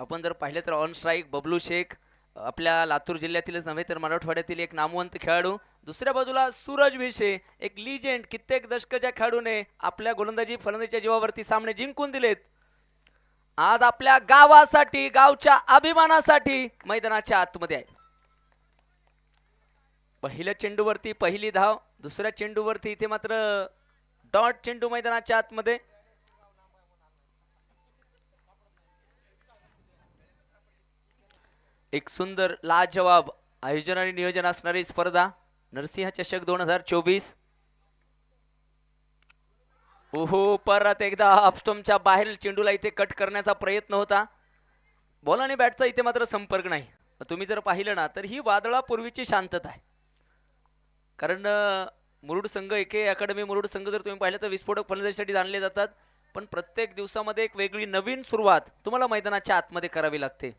आपण जर पाहिलं तर ऑन स्ट्राईक बबलू शेख आपल्या लातूर जिल्ह्यातीलच नव्हे तर मराठवाड्यातील एक नामवंत खेळाडू. दुसऱ्या बाजूला सूरज भिसे एक लिजेंड कित्येक दशकाच्या खेळाडूने आपल्या गोलंदाजी फलंदाजीच्या जीवावरती सामने जिंकून दिलेत. आज आपल्या गावासाठी गावच्या अभिमानासाठी मैदानाच्या आतमध्ये आहे. पहिल्या चेंडूवरती पहिली धाव दुसऱ्या चेंडूवरती इथे मात्र डॉट चेंडू मैदानाच्या आतमध्ये. एक सुंदर लाजवाब आयोजन आणि नियोजन असणारी स्पर्धा नरसिंह चषक दोन हजार चोवीस. ओहो परत एकदा अपस्टोमच्या बाहेर चेंडूला इथे कट करण्याचा प्रयत्न होता. बॉल आणि बॅटचा इथे मात्र संपर्क नाही. तुम्ही जर पाहिलं ना तर ही वादळापूर्वीची शांतता आहे. कारण मुरुड संघ एके अकॅडमी मुरुड संघ जर तुम्ही पाहिलं तर विस्फोटक फलंदाजीसाठी जाणले जातात. पण प्रत्येक दिवसामध्ये एक वेगळी नवीन सुरुवात तुम्हाला मैदानाच्या आतमध्ये करावी लागते.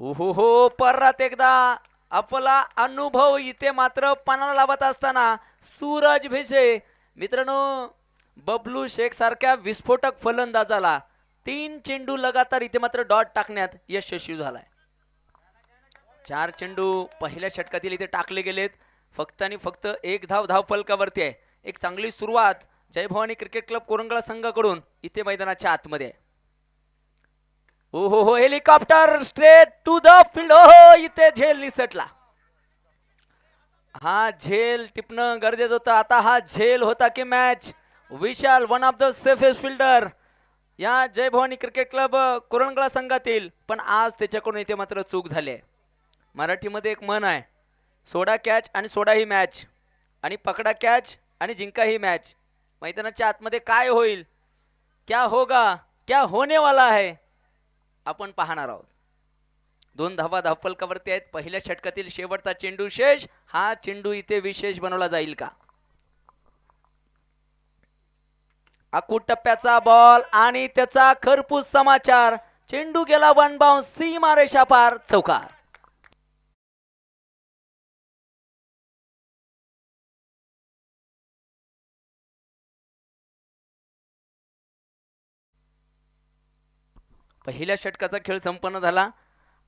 हो परत एकदा आपला अनुभव इथे मात्र पानाला लावत असताना सूरज भिसे मित्रांनो बबलू शेख सारख्या विस्फोटक फलंदाजाला तीन चेंडू लगातार इथे मात्र डॉट टाकण्यात यशस्वी झालाय. चार चेंडू पहिल्या षटकातील इथे टाकले गेलेत. फक्त आणि फक्त एक धाव धाव फलकावरती आहे. एक चांगली सुरुवात जय भवानी क्रिकेट क्लब कोरंगळा संघाकडून इथे मैदानाच्या आतमध्ये आहे. ओ हो हो helicopter straight to the field हो इथे झेल निसटला. हा झेल टिपणं गरजेचं होतं. आता हा झेल होता की match Vishal one of the safest fielder या जय भवानी क्रिकेट क्लब कोरणगळा संघातील. पण आज त्याच्याकडून इथे मात्र चूक झाली आहे. मराठीमध्ये एक मन आहे सोडा कॅच आणि सोडा ही मॅच आणि पकडा कॅच आणि जिंका ही मॅच मैदानाच्या आतमध्ये काय होईल? क्या होगा? क्या होने वाला आहे? आपण पाहणार आहोत. दोन धावा धावपलकावरती आहेत. पहिल्या षटकातील शेवटचा चेंडू शेष हा चेंडू इथे विशेष बनवला जाईल का? अकूट टप्प्याचा बॉल आणि त्याचा खरपूस समाचार. चेंडू गेला वन बाउन्स सीमा रेषा पार चौकार. पहिल्या षटकाचा खेळ संपन्न झाला.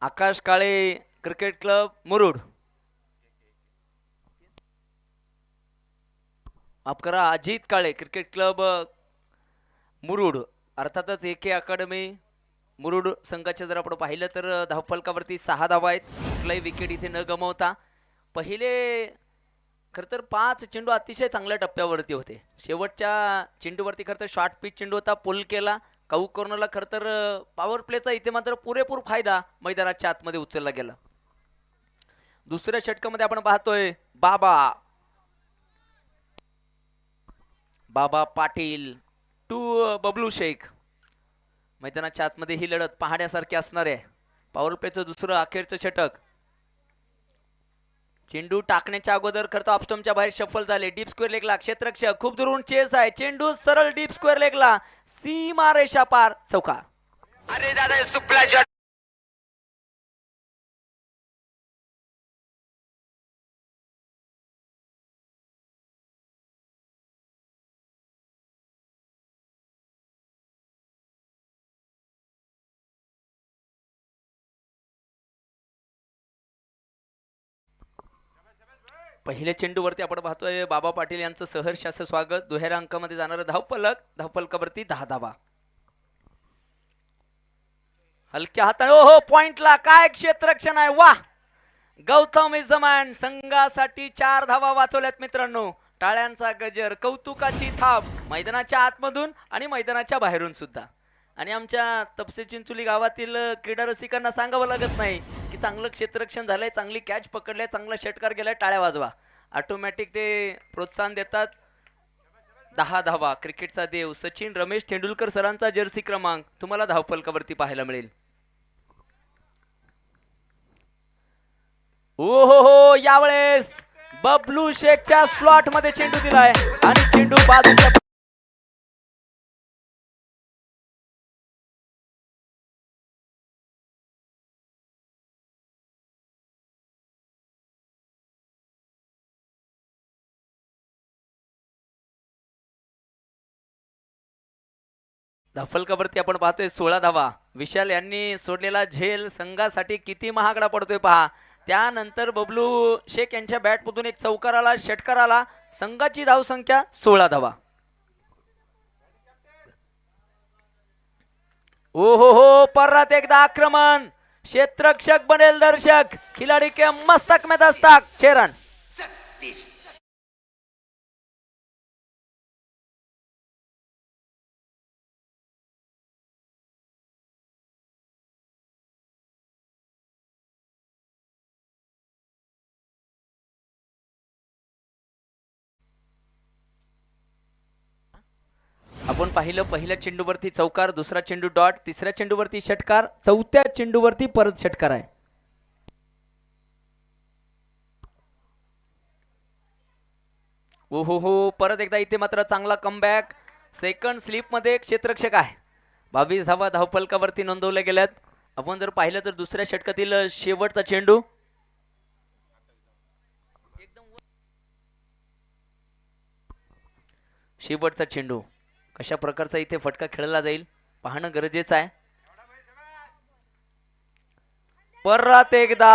Akash Kale cricket club Murud. माफ करा अजित काळे क्रिकेट क्लब मुरुड. अर्थातच एके अकादमी मुरुड संघाचे जर आपण पाहिलं तर धावफलकावरती सहा धावा आहेत. कुठलाही विकेट इथे न गमावता. पहिले खरं तर पाच चेंडू अतिशय चांगल्या टप्प्यावरती होते. शेवटच्या चेंडूवरती खरं तर शॉर्ट पिच चेंडू होता पुल केला. काऊ कॉर्नरला खरं तर पॉवर प्लेचा इथे मात्र पुरेपूर फायदा मैदानाच्या आतमध्ये उचलला गेला. दुसऱ्या षटकामध्ये आपण पाहतोय बाबा. बाबा पाटील टू बबलू शेख. मैदानाच्या आतमध्ये ही लढत पाहण्यासारखी असणार आहे. पॉवर प्लेचं दुसरं अखेरचं षटक. चेंडू टाकण्याच्या अगोदर खरं ऑप्स्टमच्या बाहेर शफल झाले. डीप स्क्वेअर लेगला क्षेत्रक्षक खूप दुरून चेस आहे. चेंडू सरळ डीप स्क्वेअर लेगला सीमा रेषा पार. चौका. अरे दादा सुपला पहिल्या चेंडूवरती आपण पाहतोय बाबा पाटील यांचं सहर्ष असं स्वागत. दुहेऱ्या अंकामध्ये जाणारं धावपलक धावपलकावरती दहा धावा. हलक्या हाताने ओ हो पॉइंटला काय क्षेत्ररक्षण आहे? वा गौतम इज द मॅन संघासाठी चार धावा वाचवल्यात मित्रांनो. टाळ्यांचा गजर कौतुकाची थाप मैदानाच्या आतमधून आणि मैदानाच्या बाहेरून सुद्धा. आणि आमच्या तपसे चिंचुली गावातील क्रीडा रसिकांना सांगावं लागत नाही. चांगलं क्षेत्ररक्षण झालंय चांगली कॅच पकडले चांगला षटकार गेलाय टाळ्या वाजवा. ऑटोमॅटिक ते प्रोत्साहन देतात. दहा धावा क्रिकेटचा देव. सचिन रमेश तेंडुलकर सरांचा जर्सी क्रमांक. तुम्हाला धावफलकावरती पाहायला मिळेल. ओ हो हो यावेळेस बबलू शेखच्या स्लॉटमध्ये चेंडू दिलाय. आणि चेंडू बाजूच्या धाफलकावरती आपण पाहतोय सोळा धावा. विशाल यांनी सोडलेला झेल संघासाठी किती महागडा पडतोय पहा. त्यानंतर बबलू शेख यांच्या बॅटमधून एक चौकार आला षटकार आला. संघाची धावसंख्या सोळा धावा. ओ हो हो परत एकदा आक्रमण. क्षेत्रक्षक बनेल दर्शक. खिलाडी के मस्तक में दस्तक. चेरन आपण पाहिलं पहिल्या चेंडूवरती चौकार दुसरा चेंडू डॉट तिसऱ्या चेंडूवरती षटकार चौथ्या चेंडूवरती परत षटकार आहे. ओ हो हो परत एकदा इथे मात्र चांगला कमबॅक सेकंड स्लिपमध्ये क्षेत्ररक्षक आहे. बावीस धावा धावफलकावरती नोंदवल्या गेल्यात. आपण जर पाहिलं तर दुसऱ्या षटकातील शेवटचा चेंडू. शेवटचा चेंडू. अशा प्रकारचा इथे फटका खेळला जाईल. पाहणं गरजेचं आहे. परत एकदा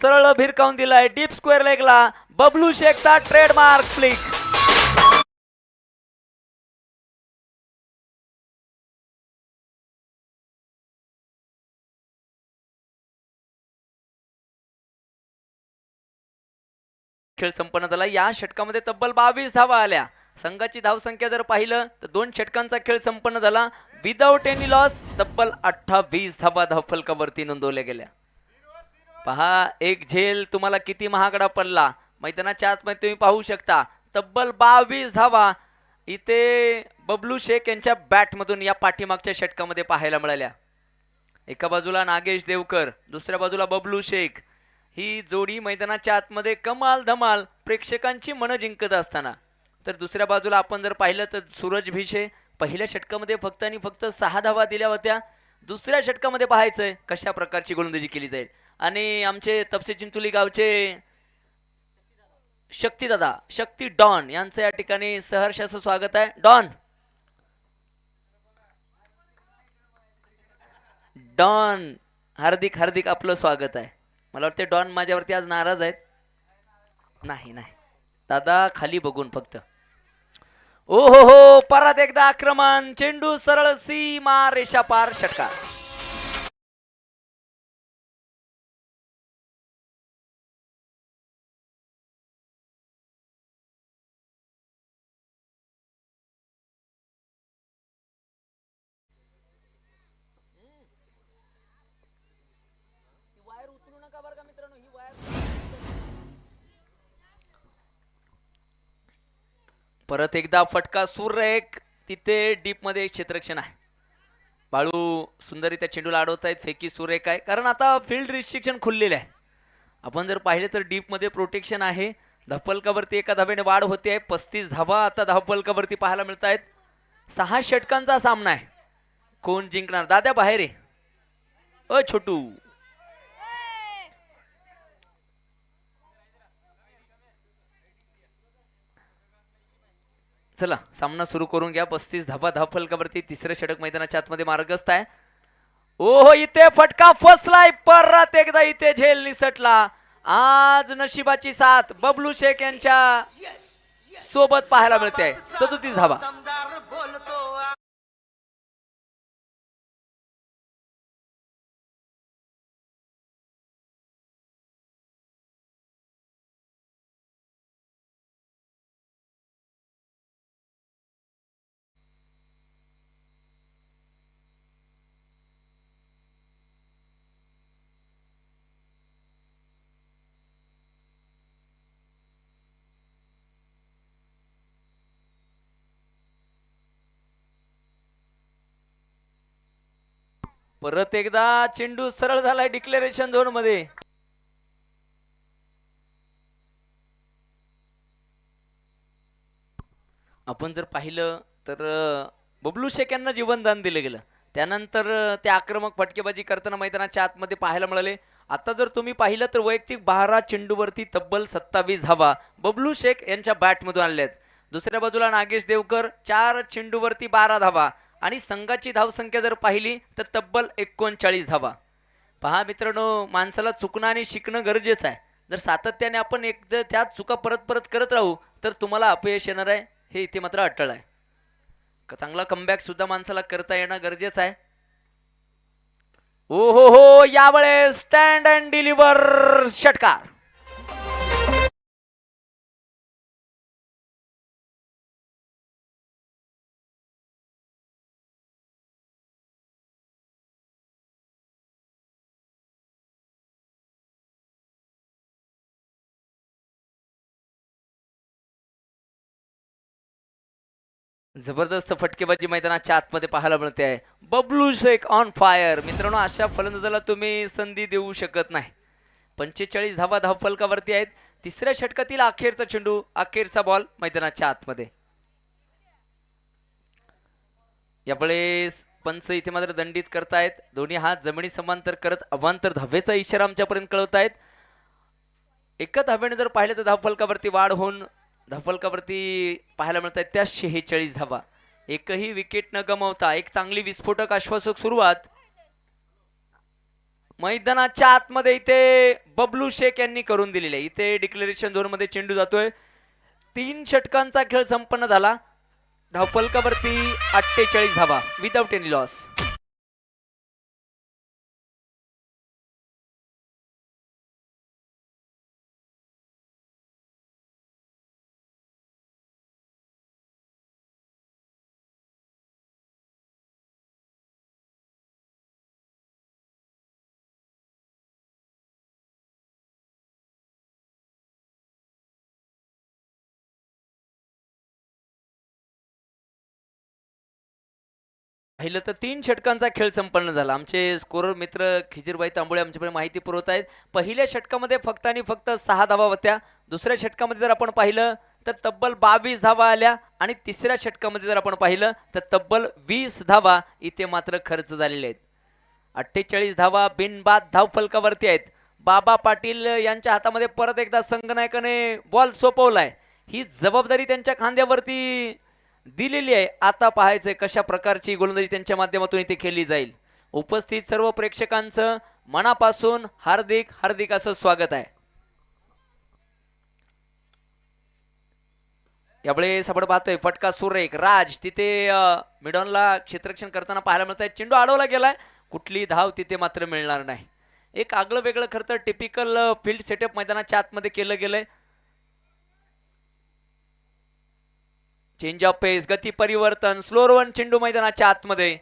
सरळ भिरकावून दिलाय. डीप स्क्वेअर लेगला बबलू शेखचा ट्रेडमार्क फ्लिक खेळ संपन्न झाला. या षटकामध्ये तब्बल बावीस धावा आल्या. संघाची धावसंख्या जर पाहिलं तर दोन षटकांचा खेळ संपन्न झाला. विदाऊट एनी लॉस तब्बल अठ्ठावीस धावा धावफलकावरती नोंदवल्या गेल्या. पहा एक झेल तुम्हाला किती महागडा पडला. मैदानाच्या आतमध्ये तुम्ही पाहू शकता. तब्बल बावीस धावा. इथे बबलू शेख यांच्या बॅटमधून या पाठीमागच्या षटकामध्ये पाहायला मिळाल्या. एका बाजूला नागेश देवकर दुसऱ्या बाजूला बबलू शेख. ही जोडी मैदानाच्या आतमध्ये कमाल धमाल प्रेक्षकांची मनं जिंकत असताना. तर दुसऱ्या बाजूला आपण जर पाहिलं तर सूरज भिशे पहिल्या षटकामध्ये फक्त आणि फक्त सहा धावा दिल्या होत्या. दुसऱ्या षटकामध्ये पाहायचंय कशा प्रकारची गोलंदाजी केली जाईल. आणि आमचे तपसे चिंचोली गावचे शक्ती दादा शक्ती डॉन यांचं या ठिकाणी सहर्ष असं स्वागत आहे. डॉन. डॉन हार्दिक हार्दिक आपलं स्वागत आहे. मला वाटते डॉन माझ्यावरती आज नाराज आहेत. नाही नाही. दादा खाली बघून फक्त. ओ हो हो परत एकदा आक्रमण चेंडू सरळ सीमा रेषा पार षटकार. परत एकदा फटका सुरेख तिथे डीपमध्ये क्षेत्रक्षण आहे. बाळू सुंदरी त्या चेंडूला अडवत आहेत फेकी सुरेख आहे. कारण आता फील्ड रिस्ट्रिक्शन खुललेलं आहे. आपण जर पाहिले तर डीपमध्ये प्रोटेक्शन आहे. धावफलकावरती एका धाब्याने वाढ होते आहे. पस्तीस धावा आता धावफलकावरती पाहायला मिळत आहेत सहा षटकांचा सामना आहे. कोण जिंकणार? दाद्या बाहेर आहे. अ छोटू. चला सामना सुरू करून घ्या. पस्तीस धाबा धावफलकावरती तिसरं षटक मैदानाच्या आतमध्ये मार्गस्थ आहे. ओहो इथे फटका फसलाय. परत एकदा इथे झेल निसटला. आज नशिबाची साथ बबलू शेख यांच्या सोबत पाहायला मिळते. सदोतीस धावा. परत एकदा चेंडू सरळ झालाय डिक्लेरेशन झोनमध्ये. आपण जर पाहिलं तर बबलू शेख यांना जीवनदान दिलं गेलं. त्यानंतर ते आक्रमक फटकेबाजी करताना मैदानाच्या आतमध्ये पाहायला मिळाले. आता जर तुम्ही पाहिलं तर वैयक्तिक बारा चेंडूवरती तब्बल सत्तावीस धावा बबलू शेख यांच्या बॅटमधून आणल्यात. दुसऱ्या बाजूला नागेश देवकर चार चेंडूवरती बारा धावा. आणि संघाची धावसंख्या जर पाहिली तर तब्बल एकोणचाळीस धावा. पहा मित्रांनो माणसाला चुकणं आणि शिकणं गरजेचं आहे. जर सातत्याने आपण एक जर त्याच चुका परत परत करत राहू तर तुम्हाला अपयश येणार आहे. हे इथे मात्र अटळ आहे. चांगला कमबॅकसुद्धा माणसाला करता येणं गरजेचं आहे. ओ हो हो यावेळेस स्टँड अँड डिलिव्हर षटकार. जबरदस्त फटकेबाजी मैदानाच्या आतमध्ये पाहायला मिळते. आहे बबलू शेख ऑन फायर मित्रांनो अशा फलंदाजाला तुम्ही संधी देऊ शकत नाही. पंचेचाळीस धावा धावफलकावरती आहेत. तिसऱ्या षटकातील अखेरचा चेंडू अखेरचा बॉल मैदानाच्या आतमध्ये. यावेळेस पंच इथे मात्र दंडित करतायत. दोन्ही हात जमिनी समांतर करत अवांतर धावेचा इशारा आमच्यापर्यंत कळवतायत. एका धाव्याने जर पाहिलं तर धावफलकावरती वाढ होऊन धपलकावरती पाहायला मिळत आहेत त्या शेहेचाळीस धावा. एकही विकेट न गमावता एक चांगली विस्फोटक आश्वासक सुरुवात. मैदानाच्या आतमध्ये इथे बबलू शेख यांनी करून दिलेले आहे. इथे डिक्लेरेशन झोनमध्ये चेंडू जातोय. तीन षटकांचा खेळ संपन्न झाला. धावपलकावरती अठ्ठेचाळीस धावा. विदाऊट एनी लॉस पाहिलं तर तीन षटकांचा खेळ संपन्न झाला. आमचे स्कोरर मित्र खिजीरबाई तांबोळे आमच्याकडे माहिती पुरवत आहेत. पहिल्या षटकामध्ये फक्त आणि फक्त सहा धावा होत्या. दुसऱ्या षटकामध्ये जर आपण पाहिलं तर तब्बल बावीस धावा आल्या आणि तिसऱ्या षटकामध्ये जर आपण पाहिलं तर तब्बल वीस धावा इथे मात्र खर्च झालेले आहेत. अठ्ठेचाळीस धावा बिनबाद धावफलकावरती आहेत. बाबा पाटील यांच्या हातामध्ये परत एकदा संघनायकाने बॉल सोपवलाय. ही जबाबदारी त्यांच्या खांद्यावरती दिलेली आहे. आता पाहायचंय कशा प्रकारची गोलंदाजी त्यांच्या माध्यमातून इथे खेळली जाईल. उपस्थित सर्व प्रेक्षकांचं मनापासून हार्दिक हार्दिक असं स्वागत आहे. यावेळेस आपण पाहतोय फटका सुरेख राज तिथे मिडॉनला क्षेत्ररक्षण करताना पाहायला मिळत आहे चेंडू अडवला गेलाय. कुठली धाव तिथे मात्र मिळणार नाही. एक आगळं वेगळं खरं तर टिपिकल फील्ड सेटअप मैदानाच्या आतमध्ये केलं गेलंय. चेंज ऑफ पेस गती परिवर्तन स्लोअर वन चेंडू मैदानाच्या आतमध्ये.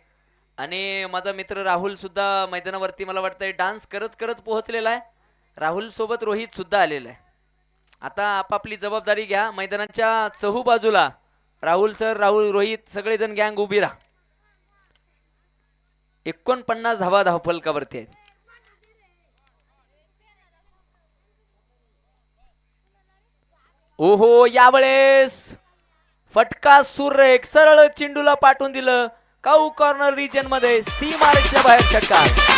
आणि माझा मित्र राहुल सुद्धा मैदानावरती मला वाटतंय डान्स करत करत पोहोचलेला आहे. राहुल सोबत रोहित सुद्धा आलेला आहे. आता आपापली जबाबदारी घ्या. मैदानाच्या चहू बाजूला राहुल सर राहुल रोहित सगळेजण गँग उभी राहा. एकोणपन्नास धावा धावफलकावरती आहेत. ओहो यावेळेस फटका सुरेख सरळ चेंडूला पाठवून दिलं. काऊ कॉर्नर रिजनमध्ये सी मार्कच्या बाहेर षटकार.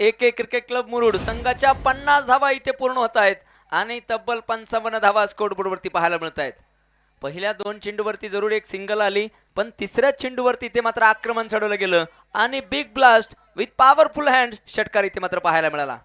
एक एक क्रिकेट क्लब मुरुड संघाच्या पन्नास धावा इथे पूर्ण होत आहेत. आणि तब्बल पंचावन्न धावा स्कोरबोर्डवरती पाहायला मिळत आहेत पहिल्या दोन चेंडूवरती जरूर एक सिंगल आली पण तिसऱ्या चेंडूवरती ते मात्र आक्रमण चढवलं गेलं आणि big blast with powerful hand षटकार इथे मात्र पाहायला मिळाला.